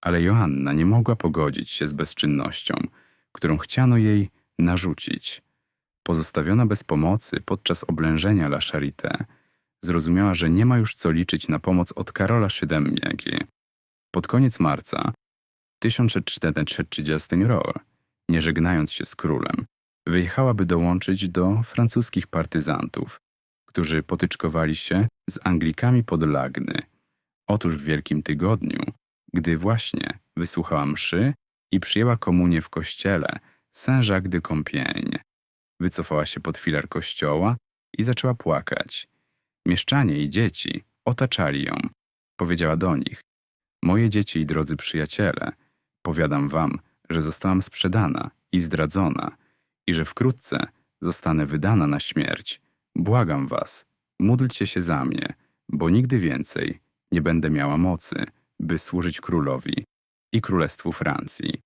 Ale Joanna nie mogła pogodzić się z bezczynnością, którą chciano jej narzucić. Pozostawiona bez pomocy podczas oblężenia La Charité, zrozumiała, że nie ma już co liczyć na pomoc od Karola Szydemniaki. Pod koniec marca 1430 rok, nie żegnając się z królem, wyjechała, by dołączyć do francuskich partyzantów, którzy potyczkowali się z Anglikami pod Lagny. Otóż w Wielkim Tygodniu, gdy właśnie wysłuchała mszy i przyjęła komunię w kościele Saint-Jacques de Compiègne, wycofała się pod filar kościoła i zaczęła płakać. Mieszczanie i dzieci otaczali ją. Powiedziała do nich: Moje dzieci i drodzy przyjaciele, powiadam wam, że zostałam sprzedana i zdradzona i że wkrótce zostanę wydana na śmierć. Błagam was, módlcie się za mnie, bo nigdy więcej nie będę miała mocy, by służyć królowi i królestwu Francji.